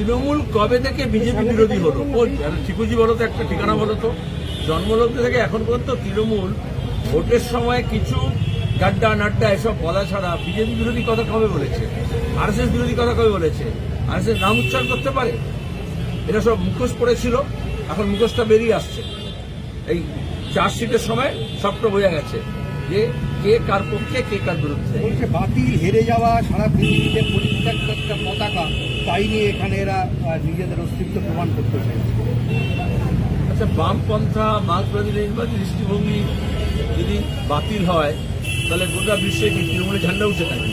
তৃণমূল কবে থেকে বিজেপি বিরোধী হলো? ঠিকুজি বলো তো, একটা ঠিকানা বলো তো। জন্মলগ্ন থেকে এখন পর্যন্ত তৃণমূল ভোটের সময় কিছু গাড্ডা নাড্ডা এসব বলা ছাড়া বিজেপি বিরোধী কথা কবে বলেছে? আরএসএস বিরোধী কথা কবে বলেছে? আরএসএস নাম উচ্চারণ করতে পারে? এটা সব মুখোশ পড়েছিল, এখন মুখোশটা বেরিয়ে আসছে। এই চার্জশিটের সময় সবটা বোঝা গেছে যে কে কার পক্ষে কে কার বিরুদ্ধে? বলছে বাতিল হেরে যাওয়া সারা পৃথিবীতে পরিত্যক্ত একটা পতাকা। তাই নিয়ে এখানে এরা নিজেদের অস্তিত্ব প্রমাণ করতে চাইছে। আচ্ছা বামপন্থা মার্ক্সবাদী নির্বাচী দৃষ্টিভঙ্গি যদি বাতিল হয় তাহলে গোটা বিশ্বে কি তৃণমূলের ঝান্ডা উঠে থাকবে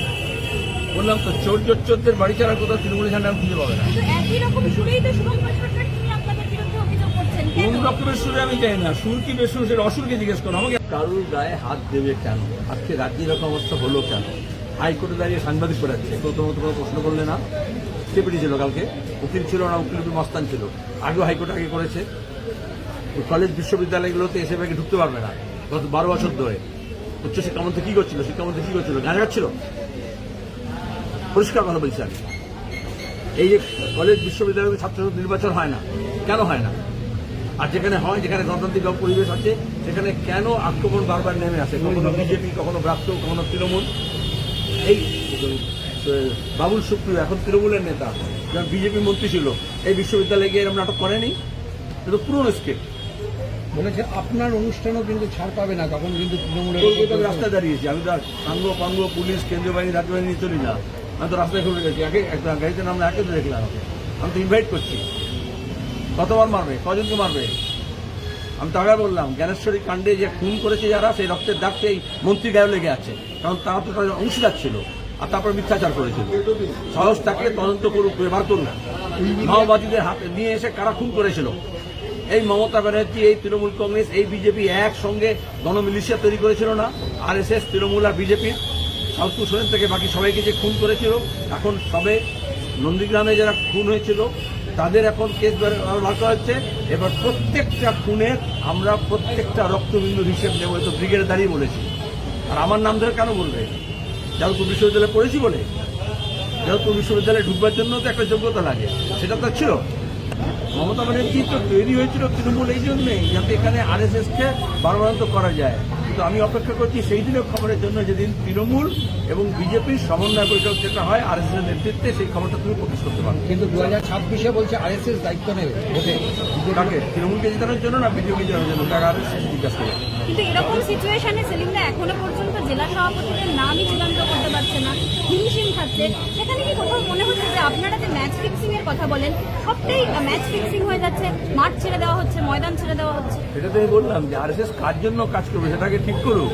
বললাম তো চোর চোর চোরদের বাড়ি ছাড়া কোথাও তৃণমূলের ঝান্ডা খুঁজে পাবে না। কোন রকমের সুরে আমি জানি না, সুর কি বেসুর সেটা অসুরকে জিজ্ঞেস করো, আমাকে কারুর গায়ে হাত দেবে কেন? আজকে রাজ্যে এরকম অবস্থা হলো কেন? হাইকোর্টে দাঁড়িয়ে সাংবাদিক করাচ্ছে প্রথমত কোনো প্রশ্ন করলে না? কে ছিল কালকে, উকিল ছিল না, উকিল মস্তান ছিল। আগেও হাইকোর্ট আগে করেছে। কলেজ বিশ্ববিদ্যালয়গুলোতে এসে ব্যাগে ঢুকতে পারবে না, গত বারো বছর ধরে। উচ্চ শিক্ষামন্ত্রী কি করছিল? শিক্ষামন্ত্রী কি করছিল? গান গাচ্ছিল? পরিষ্কার কথা বলছি আমি। এই যে কলেজ বিশ্ববিদ্যালয়ের ছাত্র নির্বাচন হয় না, কেন হয় না? আর যেখানে হয় যেখানে গণতান্ত্রিক পরিবেশ আছে সেখানে কেন আক্রমণ বারবার নেমে আসে? কখনো বিজেপি কখনো ব্রাত্য কখনো তৃণমূল। এই বাবুল সুপ্রিয় এখন তৃণমূলের নেতা যখন বিজেপি মন্ত্রী ছিল এই বিশ্ববিদ্যালয়ে গিয়ে এরকম নাটক করেনি? এটা পুরনো স্কেপ বলেছে আপনার অনুষ্ঠানও কিন্তু ছাড় পাবে না তখন কিন্তু তৃণমূলের কলকাতা রাস্তায় দাঁড়িয়েছি। আমি তো সাঙ্গ পাঙ্গ পুলিশ কেন্দ্রীয় বাহিনী রাজ্য বাহিনী চলি না। আমি তো রাস্তায় ঘুরে গেছি। একে একটা গাড়িতে নামলে একে তো দেখলাম। আমি তো ইনভাইট করছি। কতবার মারবে? কজনকে মারবে? আমি তো আগে বললাম, জ্ঞানেশ্বরী কাণ্ডে যে খুন করেছে যারা, সেই রক্তের দাগ সেই মন্ত্রী গায়ে লেগে আছে। কারণ তারা তো তাদের অংশীদার ছিল আর তারপর মিথ্যাচার করেছিল। সাহস তাকে তদন্ত করুক বার করুন মাওবাদীদের হাতে নিয়ে এসে কারা খুন করেছিল? এই মমতা ব্যানার্জি, এই তৃণমূল কংগ্রেস, এই বিজেপি একসঙ্গে গণমিলিশিয়া তৈরি করেছিল না? আর এস এস তৃণমূল আর বিজেপি? সাউথ সোরেন থেকে বাকি সবাইকে যে খুন করেছিল, এখন সবে নন্দীগ্রামে যারা খুন হয়েছিল তাদের এখন কেস করা হচ্ছে। এবার প্রত্যেকটা খুনের আমরা প্রত্যেকটা রক্তবিন্দু হিসেব নেব তো ব্রিগেড দাঁড়িয়ে বলেছি। আর আমার নাম ধরে কেন বলবে? যাদবপুর বিশ্ববিদ্যালয়ে পড়েছি বলে? যাদবপুর বিশ্ববিদ্যালয়ে ঢুকবার জন্য তো একটা যোগ্যতা লাগে। সেটা তো ছিল। মমতা ব্যানার্জি তো তৈরি হয়েছিল তৃণমূল, এই জন্যই যাতে এখানে আর এস এসকে বারবারান্ত করা যায়। কিন্তু আমি অপেক্ষা করছি সেই দিনের খবরের জন্য যেদিন তৃণমূল এবং বিজেপির সমন্বয় বৈঠক যেটা হয় আর এস এর নেতৃত্বে সেই খবরটা তুমি প্রকাশ করতে পারো। কিন্তু দু হাজার ছাব্বিশে বলছে আরএসএস দায়িত্ব নেবে কাকে? তৃণমূলকে জেতানোর জন্য না বিজেপি জেতানোর জন্য? তারা আর এস এস জিজ্ঞাসা করে কিন্তু এরকম সিচুয়েশনে সেলিমদা এখনও পর্যন্ত জেলা সভাপতিদের নামই চূড়ান্ত করতে পারছে না। হিমশিম খাচ্ছে। সেখানে কি হচ্ছে যে আপনারা যে ম্যাচ ফিক্সিং এর কথা বলেন সবটাই ম্যাচ ফিক্সিং হয়ে যাচ্ছে মাঠ ছেড়ে দেওয়া হচ্ছে ময়দান ছেড়ে দেওয়া হচ্ছে। সেটা তো আমি বললাম যে আর কার জন্য কাজ করবে সেটাকে ঠিক করুক।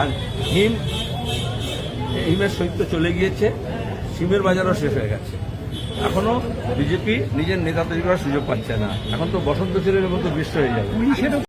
আর হিম হিমের সৈত্য চলে গিয়েছে সিমের বাজারও শেষ হয়ে গেছে। এখনও বিজেপি নিজের নেতা তৈরি করার সুযোগ পাচ্ছে না। এখন তো বসন্ত ছেলের মতো বিশ্ব হয়ে যাবে।